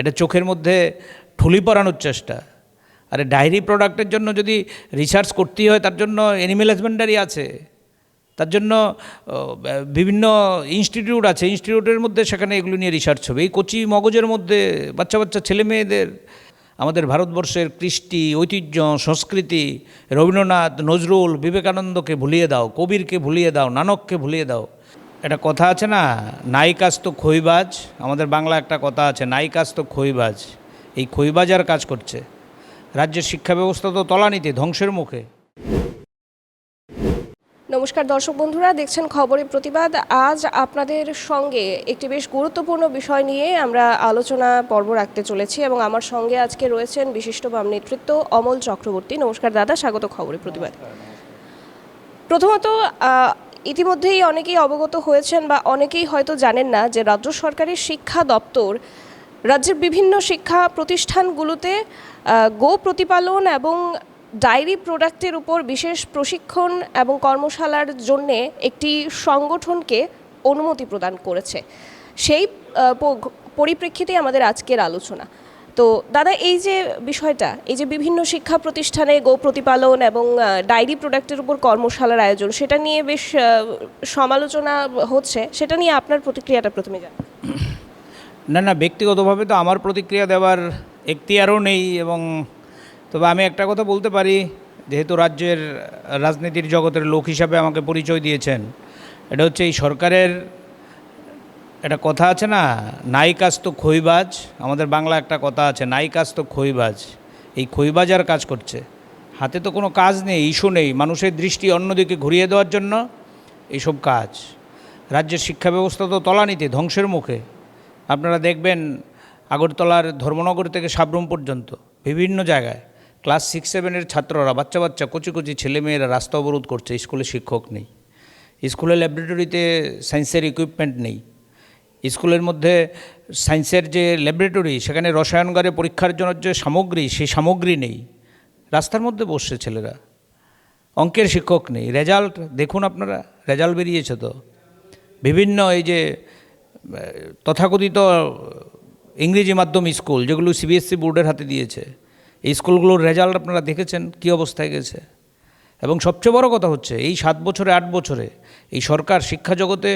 এটা চোখের মধ্যে ঠুলি পরানোর চেষ্টা। আরে ডায়েরি প্রোডাক্টের জন্য যদি রিসার্চ করতেই হয়, তার জন্য অ্যানিমেল হাজবেন্ডারি আছে। তার জন্য বিভিন্ন ইনস্টিটিউট আছে। ইনস্টিটিউটের মধ্যে সেখানে এগুলো নিয়ে রিসার্চ হবে। এই কচি মগজের মধ্যে বাচ্চা বাচ্চা ছেলে মেয়েদের আমাদের ভারতবর্ষের কৃষ্টি, ঐতিহ্য, সংস্কৃতি, রবীন্দ্রনাথ, নজরুল, বিবেকানন্দকে ভুলিয়ে দাও, কবিরকে ভুলিয়ে দাও, নানককে ভুলিয়ে দাও। একটা কথা আছে না নায়িকাজ তো খইবাজ আমাদের বাংলা একটা কথা আছে নায়িকাজ তো খইবাজ এই খইবাজ আর কাজ করছে। রাজ্যের শিক্ষা ব্যবস্থা তো তলানিতে, ধ্বংসের মুখে। নমস্কার দর্শক বন্ধুরা, দেখছেন খবরের প্রতিবাদ। আজ আপনাদের সঙ্গে একটি বেশ গুরুত্বপূর্ণ বিষয় নিয়ে আমরা আলোচনা পর্ব রাখতে চলেছি এবং আমার সঙ্গে আজকে রয়েছেন বিশিষ্ট বাম নেতৃত্ব অমল চক্রবর্তী। নমস্কার দাদা, স্বাগত খবরের প্রতিবাদ। প্রথমত ইতিমধ্যেই অনেকেই অবগত হয়েছেন বা অনেকেই হয়তো জানেন না যে রাজ্য সরকারের শিক্ষা দপ্তর রাজ্যের বিভিন্ন শিক্ষা প্রতিষ্ঠানগুলোতে গো প্রতিপালন এবং ডায়েরি প্রোডাক্টের উপর বিশেষ প্রশিক্ষণ এবং কর্মশালার জন্যে একটি সংগঠনকে অনুমতি প্রদান করেছে। সেই আহ, প- পরিপ্রেক্ষিতে আমাদের আজকের আলোচনা। তো দাদা, এই যে বিষয়টা, এই যে বিভিন্ন শিক্ষা প্রতিষ্ঠানে গো প্রতিপালন এবং ডায়েরি প্রোডাক্টের উপর কর্মশালার আয়োজন, সেটা নিয়ে বেশ সমালোচনা হচ্ছে, সেটা নিয়ে আপনার প্রতিক্রিয়াটা প্রথমে জান না না, ব্যক্তিগতভাবে তো আমার প্রতিক্রিয়া দেওয়ার এখতিয়ারও নেই এবং তবে আমি একটা কথা বলতে পারি, যেহেতু রাজ্যের রাজনীতির জগতের লোক হিসাবে আমাকে পরিচয় দিয়েছেন, এটা হচ্ছে এই সরকারের একটা কথা আছে না নায়িকাজ তো খইবাজ আমাদের বাংলা একটা কথা আছে নায়িকাজ তো খইবাজ এই খইবাজ আর কাজ করছে। হাতে তো কোনো কাজ নেই, ইস্যু নেই, মানুষের দৃষ্টি অন্যদিকে ঘুরিয়ে দেওয়ার জন্য এইসব কাজ। রাজ্যের শিক্ষা ব্যবস্থা তো তলানিতে, ধ্বংসের মুখে। আপনারা দেখবেন আগরতলার ধর্মনগর থেকে সাবরুম পর্যন্ত, বিভিন্ন জায়গায়, ক্লাস সিক্স সেভেনের ছাত্ররা, বাচ্চা বাচ্চা, কচি কচি ছেলেমেয়েরা রাস্তা অবরোধ করছে, স্কুলে শিক্ষক নেই। স্কুলের ল্যাবরেটরিতে সায়েন্সের ইকুইপমেন্ট নেই। স্কুলের মধ্যে সায়েন্সের যে ল্যাবরেটরি, সেখানে রসায়নগারে পরীক্ষার জন্য যে সামগ্রী, সেই সামগ্রী নেই। রাস্তার মধ্যে বসছে ছেলেরা। অঙ্কের শিক্ষক নেই। রেজাল্ট, দেখুন আপনারা, রেজাল্ট বেরিয়েছে তো। বিভিন্ন এই যে তথাকথিত ইংরেজি মাধ্যম স্কুল, যেগুলো সিবিএসসি বোর্ডের হাতে দিয়েছে, এই স্কুলগুলোর রেজাল্ট আপনারা দেখেছেন? কী অবস্থায় গেছে? এবং সবচেয়ে বড় কথা হচ্ছে, এই সাত বছরে, আট বছরে এই সরকার শিক্ষা জগতে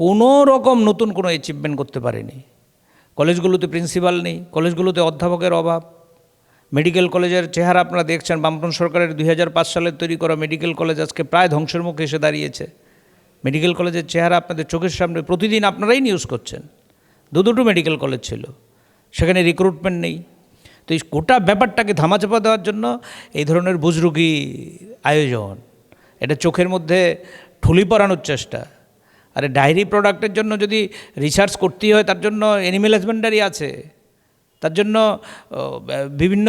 কোনো রকম নতুন কোনো অ্যাচিভমেন্ট করতে পারেনি। কলেজগুলোতে প্রিন্সিপাল নেই, কলেজগুলোতে অধ্যাপকের অভাব। মেডিকেল কলেজের চেহারা আপনারা দেখছেন বামফ্রন্ট সরকারের দুই সালের তৈরি করা মেডিকেল কলেজ আজকে প্রায় ধ্বংসের মুখে এসে দাঁড়িয়েছে। মেডিকেল কলেজের চেহারা আপনাদের চোখের সামনে প্রতিদিন আপনারাই নিউজ করছেন। দু দুটো মেডিকেল কলেজ ছিল, সেখানে রিক্রুটমেন্ট নেই। তো এই গোটা ব্যাপারটাকে ধামাচাপা দেওয়ার জন্য এই ধরনের বুজরুগি আয়োজন, এটা চোখের মধ্যে ঠুলি পরানোর চেষ্টা। আরে ডায়েরি প্রোডাক্টের জন্য যদি রিসার্চ করতেই হয়, তার জন্য অ্যানিমেল হাজবেন্ডারি আছে। তার জন্য বিভিন্ন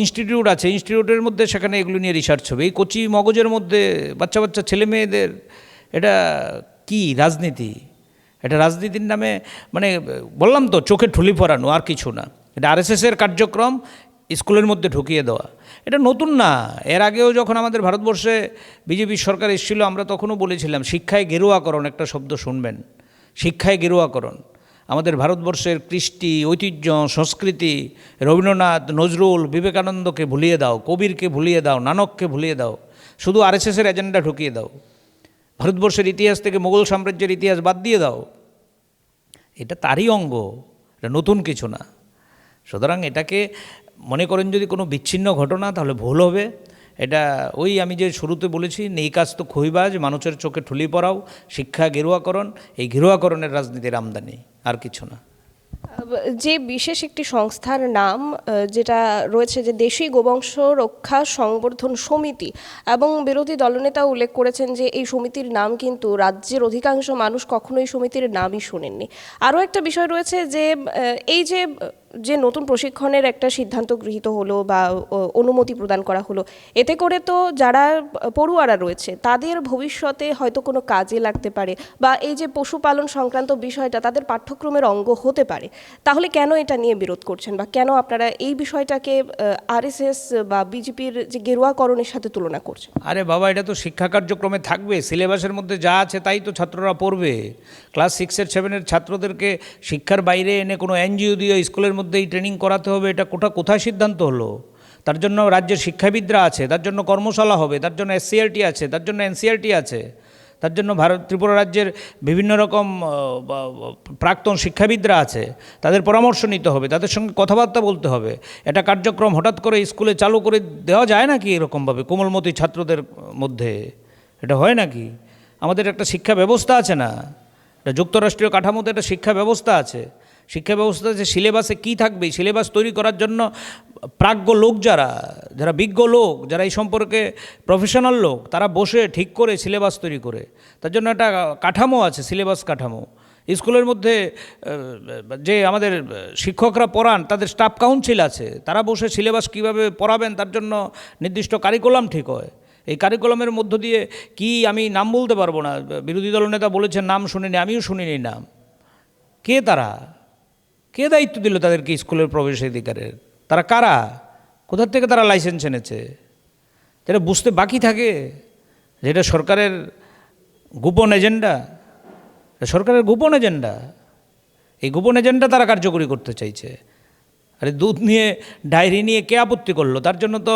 ইনস্টিটিউট আছে। ইনস্টিটিউটের মধ্যে সেখানে এগুলো নিয়ে রিসার্চ হবে। এই কচি মগজের মধ্যে বাচ্চা বাচ্চা ছেলে মেয়েদের, এটা কি রাজনীতি? এটা রাজনীতির নামে মানে বললাম তো, চোখে ঠুলি পরানো, আর কিছু না। এটা আরএসএসের কার্যক্রম স্কুলের মধ্যে ঢুকিয়ে দেওয়া। এটা নতুন না। এর আগেও যখন আমাদের ভারতবর্ষে বিজেপি সরকার এসেছিল, আমরা তখনও বলেছিলাম, শিক্ষায় গেরুয়াকরণ একটা শব্দ শুনবেন। শিক্ষায় গেরুয়াকরণ। আমাদের ভারতবর্ষের কৃষ্টি, ঐতিহ্য, সংস্কৃতি, রবীন্দ্রনাথ, নজরুল, বিবেকানন্দকে ভুলিয়ে দাও, কবিরকে ভুলিয়ে দাও, নানককে ভুলিয়ে দাও, শুধু আরএসএসের এজেন্ডা ঢুকিয়ে দাও। ভারতবর্ষের ইতিহাস থেকে মোগল সাম্রাজ্যের ইতিহাস বাদ দিয়ে দাও। এটা তারই অঙ্গ, এটা নতুন কিছু না। সুতরাং এটাকে মনে করেন যদি কোনো বিচ্ছিন্ন ঘটনা, তাহলে ভুল হবে। এটা ওই আমি যে শুরুতে বলেছি নেই কাজ তো খইবাজ মানুষের চোখে ঠুলি পড়াও শিক্ষা গেরুয়াকরণ, এই গেরুয়াকরণের রাজনীতির আমদানি, আর কিছু না। যে বিশেষ একটি সংস্থার নাম যেটা রয়েছে যে দেশি গোবংশ রক্ষা সংবর্ধন সমিতি, এবং বিরোধী দলনেতা উল্লেখ করেছেন যে এই সমিতির নাম কিন্তু রাজ্যের অধিকাংশ মানুষ কখনোই সমিতির নামই শোনেননি। আরও একটা বিষয় রয়েছে যে এই যে যে নতুন প্রশিক্ষণের একটা সিদ্ধান্ত গৃহীত হলো বা অনুমতি প্রদান করা হলো, এতে করে তো যারা পড়ুয়ারা রয়েছে, তাদের ভবিষ্যতে হয়তো কোনো কাজে লাগতে পারে বা এই যে পশুপালন সংক্রান্ত বিষয়টা তাদের পাঠ্যক্রমের অঙ্গ হতে পারে, তাহলে কেন এটা নিয়ে বিরোধ করছেন বা কেন আপনারা এই বিষয়টাকে আরএসএস বা বিজেপির যে গেরুয়াকরণের সাথে তুলনা করছেন? আরে বাবা, এটা তো শিক্ষা কার্যক্রমে থাকবে, সিলেবাসের মধ্যে যা আছে তাই তো ছাত্ররা পড়বে। ক্লাস সিক্সের সেভেনের ছাত্রদেরকে শিক্ষার বাইরে এনে কোনো এনজিও দিয়ে স্কুলের মধ্যে এই ট্রেনিং করাতে হবে, এটা কোথা, কোথায় সিদ্ধান্ত হলো? তার জন্য রাজ্যের শিক্ষাবিদরা আছে, তার জন্য কর্মশালা হবে, তার জন্য এসসিআরটি আছে, তার জন্য এনসিআরটি আছে, তার জন্য ভারত, ত্রিপুরা রাজ্যের বিভিন্ন রকম প্রাক্তন শিক্ষাবিদরা আছে, তাদের পরামর্শ নিতে হবে, তাদের সঙ্গে কথাবার্তা বলতে হবে। এটা কার্যক্রম হঠাৎ করে স্কুলে চালু করে দেওয়া যায় নাকি এরকমভাবে কোমলমতি ছাত্রদের মধ্যে? এটা হয় নাকি? আমাদের একটা শিক্ষা ব্যবস্থা আছে না? এটা যুক্তরাষ্ট্রীয় কাঠামোতে একটা শিক্ষা ব্যবস্থা আছে। শিক্ষা ব্যবস্থা আছে, সিলেবাসে কী থাকবে, সিলেবাস তৈরি করার জন্য প্রাজ্ঞ লোক যারা যারা বিজ্ঞ লোক, যারা এই সম্পর্কে প্রফেশনাল লোক, তারা বসে ঠিক করে সিলেবাস তৈরি করে। তার জন্য একটা কাঠামো আছে, সিলেবাস কাঠামো। স্কুলের মধ্যে যে আমাদের শিক্ষকরা পড়ান, তাদের স্টাফ কাউন্সিল আছে, তারা বসে সিলেবাস কীভাবে পড়াবেন, তার জন্য নির্দিষ্ট কারিকুলাম ঠিক হয়। এই কারিকুলামের মধ্য দিয়ে কি আমি নাম বলতে পারব না, বিরোধী দল নেতা বলেছেন, নাম শুনিনি, আমিও শুনিনি নাম। কে তারা? কে দায়িত্ব দিল তাদেরকে স্কুলের প্রবেশাধিকারের তারা কারা? কোথার থেকে তারা লাইসেন্স এনেছে? যেটা বুঝতে বাকি থাকে যেটা সরকারের গোপন এজেন্ডা সরকারের গোপন এজেন্ডা এই গোপন এজেন্ডা তারা কার্যকরী করতে চাইছে। আরে দুধ নিয়ে, ডায়েরি নিয়ে কে আপত্তি করল? তার জন্য তো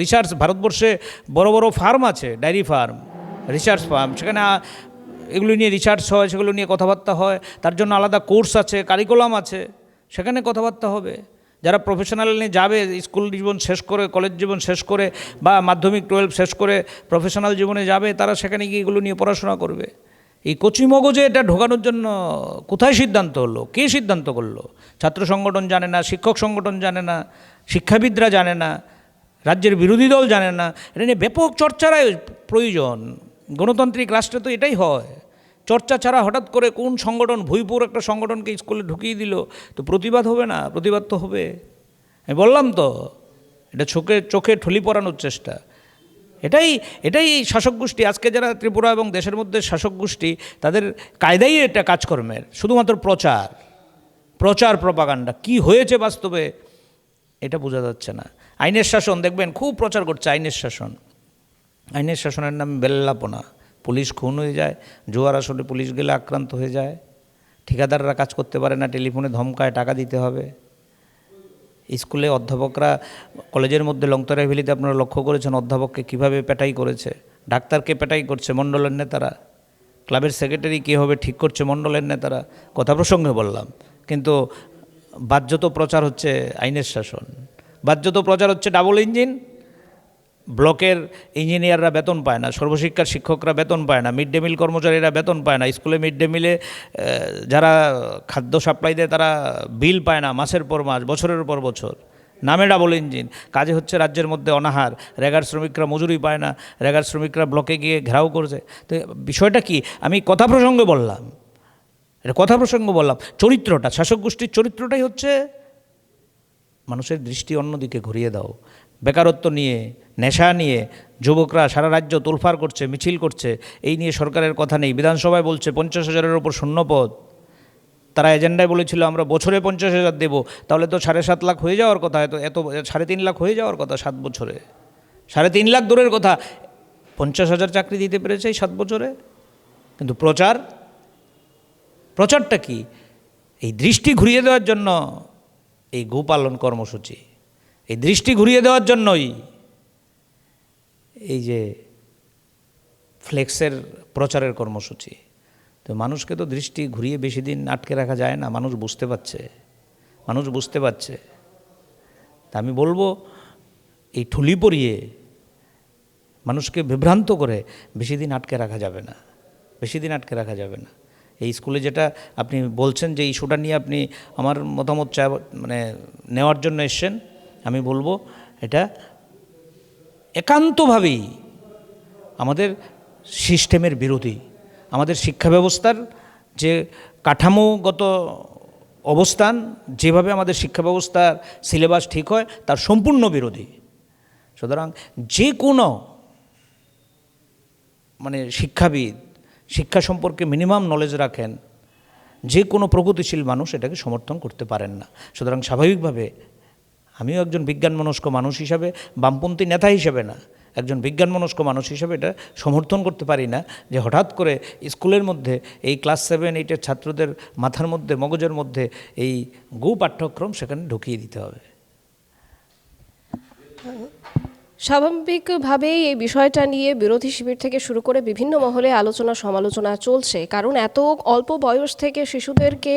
রিসার্চ ভারতবর্ষে বড় বড় ফার্ম আছে ডায়েরি ফার্ম রিসার্চ ফার্ম সেখানে এগুলো নিয়ে রিসার্চ হয়, সেগুলো নিয়ে কথাবার্তা হয়, তার জন্য আলাদা কোর্স আছে কারিকুলাম আছে, সেখানে কথাবার্তা হবে। যারা প্রফেশনাল নিয়ে যাবে স্কুল জীবন শেষ করে কলেজ জীবন শেষ করে, বা মাধ্যমিক টুয়েলভ শেষ করে প্রফেশনাল জীবনে যাবে, তারা সেখানে গিয়ে এগুলো নিয়ে পড়াশোনা করবে। এই কচি মগজে এটা ঢোকানোর জন্য কোথায় সিদ্ধান্ত হলো? কে সিদ্ধান্ত করল? ছাত্র সংগঠন জানে না, শিক্ষক সংগঠন জানে না, শিক্ষাবিদরা জানে না, রাজ্যের বিরোধী দল জানে না, এটা নিয়ে ব্যাপক চর্চারই প্রয়োজন। গণতান্ত্রিক রাষ্ট্রে তো এটাই হয়। চর্চা ছাড়া হঠাৎ করে কোন সংগঠন, ভুইপুর একটা সংগঠনকে স্কুলে ঢুকিয়ে দিল, তো প্রতিবাদ হবে না? প্রতিবাদ তো হবে। আমি বললাম তো, এটা চোখে চোখে ঠলি পরানোর চেষ্টা। এটাই এটাই শাসক গোষ্ঠী। আজকে যারা ত্রিপুরা এবং দেশের মধ্যে শাসক গোষ্ঠী, তাদের কায়দাই এটা কাজকর্মের, শুধুমাত্র প্রচার। প্রচার প্রপাগান্ডা। কি হয়েছে বাস্তবে, এটা বোঝা যাচ্ছে না। আইনের শাসন, দেখবেন, খুব প্রচার করছে আইনের শাসন। আইনের শাসনের নাম বেল্লাপনা। পুলিশ খুন হয়ে যায়, জোয়ার আসলে পুলিশ গেলে আক্রান্ত হয়ে যায়। ঠিকাদাররা কাজ করতে পারে না, টেলিফোনে ধমকায়, টাকা দিতে হবে। স্কুলে অধ্যাপকরা, কলেজের মধ্যে লংতরা ভ্যালিতে আপনারা লক্ষ্য করেছেন, অধ্যাপককে কীভাবে পেটাই করেছে? ডাক্তারকে পেটাই করছে মণ্ডলের নেতারা। ক্লাবের সেক্রেটারি কী হবে ঠিক করছে মণ্ডলের নেতারা? কথা প্রসঙ্গে বললাম। কিন্তু বাহ্যত প্রচার হচ্ছে আইনের শাসন। বাহ্যত প্রচার হচ্ছে ডাবল ইঞ্জিন ব্লকের ইঞ্জিনিয়াররা বেতন পায় না, সর্বশিক্ষার শিক্ষকরা বেতন পায় না মিড ডে মিল কর্মচারীরা বেতন পায় না, স্কুলে মিড ডে মিলে যারা খাদ্য সাপ্লাই দেয় তারা বিল পায় না মাসের পর মাস, বছরের পর বছর। নামে ডাবল ইঞ্জিন, কাজে হচ্ছে রাজ্যের মধ্যে অনাহার, রেগার শ্রমিকরা মজুরি পায় না, রেগার শ্রমিকরা ব্লকে গিয়ে ঘেরাও করছে। তো বিষয়টা কি? আমি কথা প্রসঙ্গে বললাম, এটা কথা প্রসঙ্গে বললাম, চরিত্রটা, শাসক গোষ্ঠীর চরিত্রটাই হচ্ছে মানুষের দৃষ্টি অন্যদিকে ঘুরিয়ে দাও, বেকারত্ব নিয়ে নেশা নিয়ে যুবকরা সারা রাজ্য তোলফার করছে, মিছিল করছে, এই নিয়ে সরকারের কথা নেই। বিধানসভায় বলছে, পঞ্চাশ হাজারের ওপর শূন্যপদ। তারা এজেন্ডায় বলেছিল, আমরা বছরে পঞ্চাশ হাজার দেবো। তাহলে তো সাড়ে সাত লাখ হয়ে যাওয়ার কথা, এত এত, সাড়ে তিন লাখ হয়ে যাওয়ার কথা সাত বছরে। সাড়ে তিন লাখ দূরের কথা। পঞ্চাশ হাজার চাকরি দিতে পেরেছে এই সাত বছরে? কিন্তু প্রচার? প্রচারটা কি? এই দৃষ্টি ঘুরিয়ে দেওয়ার জন্য এই গোপালন কর্মসূচি। এই দৃষ্টি ঘুরিয়ে দেওয়ার জন্যই এই যে ফ্লেক্সের প্রচারের কর্মসূচি, তো মানুষকে তো দৃষ্টি ঘুরিয়ে বেশি দিন আটকে রাখা যায় না, মানুষ বুঝতে পারছে, মানুষ বুঝতে পারছে। তা আমি বলব, এই ঠুলি পরিয়ে মানুষকে বিভ্রান্ত করে বেশি দিন আটকে রাখা যাবে না, বেশি দিন আটকে রাখা যাবে না। এই স্কুলে যেটা আপনি বলছেন যে ইস্যুটা নিয়ে আপনি আমার মতামত চা মানে নেওয়ার জন্য এসছেন, আমি বলব এটা একান্তভাবেই আমাদের সিস্টেমের বিরোধী। আমাদের শিক্ষা ব্যবস্থার যে কাঠামোগত অবস্থান, যেভাবে আমাদের শিক্ষা ব্যবস্থার সিলেবাস ঠিক হয়, তার সম্পূর্ণ বিরোধী। সুতরাং যে কোনো মানে শিক্ষাবিদ, শিক্ষা সম্পর্কে মিনিমাম নলেজ রাখেন, যে কোনো প্রগতিশীল মানুষ এটাকে সমর্থন করতে পারেন না। সুতরাং স্বাভাবিকভাবে আমিও একজন বিজ্ঞান মনস্ক মানুষ হিসাবে, বামপন্থী নেতা হিসেবে না, একজন বিজ্ঞান মনস্ক মানুষ হিসেবে এটা সমর্থন করতে পারি না যে হঠাৎ করে স্কুলের মধ্যে, এই ক্লাস সেভেন, এইটের ছাত্রদের মাথার মধ্যে, মগজের মধ্যে এই গু পাঠ্যক্রম সেখানে ঢুকিয়ে দিতে হবে। স্বাভাবিকভাবেই এই বিষয়টা নিয়ে বিরোধী শিবির থেকে শুরু করে বিভিন্ন মহলে আলোচনা সমালোচনা চলছে। কারণ এত অল্প বয়স থেকে শিশুদেরকে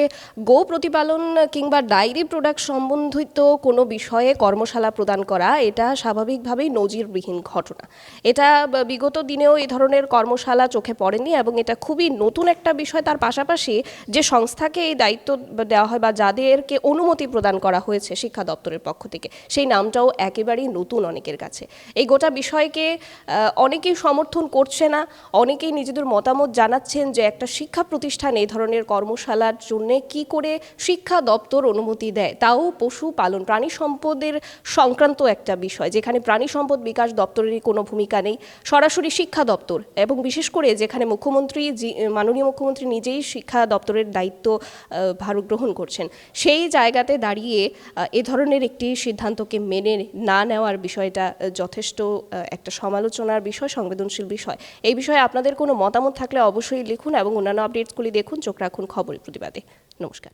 গো প্রতিপালন কিংবা ডায়েরি প্রোডাক্ট সম্বন্ধিত কোনো বিষয়ে কর্মশালা প্রদান করা, এটা স্বাভাবিকভাবেই নজিরবিহীন ঘটনা। এটা বিগত দিনেও এই ধরনের কর্মশালা চোখে পড়েনি এবং এটা খুবই নতুন একটা বিষয়। তার পাশাপাশি যে সংস্থাকে এই দায়িত্ব দেওয়া হয় বা যাদেরকে অনুমতি প্রদান করা হয়েছে শিক্ষা দপ্তরের পক্ষ থেকে, সেই নামটাও একেবারেই নতুন অনেকের কাছে। এই গোটা বিষয়কে অনেকেই সমর্থন করছে না, অনেকেই নিজেদের মতামত জানাচ্ছেন যে একটা শিক্ষা প্রতিষ্ঠান এই ধরনের কর্মশালার জন্য কি করে শিক্ষা দপ্তর অনুমতি দেয়। তাও পশু পালন, প্রাণী সম্পদের সংক্রান্ত একটা বিষয়, যেখানে প্রাণী সম্পদ বিকাশ দপ্তরেরই কোনো ভূমিকা নেই, সরাসরি শিক্ষা দপ্তর এবং বিশেষ করে যেখানে মুখ্যমন্ত্রী মাননীয় মুখ্যমন্ত্রী নিজেই শিক্ষা দপ্তরের দায়িত্ব ভার গ্রহণ করছেন। সেই জায়গাতে দাঁড়িয়ে এ ধরনের একটি সিদ্ধান্তকে মেনে না নেওয়ার বিষয়টা যথেষ্ট একটা সমালোচনার বিষয়, সংবেদনশীল বিষয়। এই বিষয়ে আপনাদের কোনো মতামত থাকলে অবশ্যই লিখুন এবং অন্যান্য আপডেটসগুলি দেখুন। চোখ রাখুন খবরের প্রতিবাদে। নমস্কার।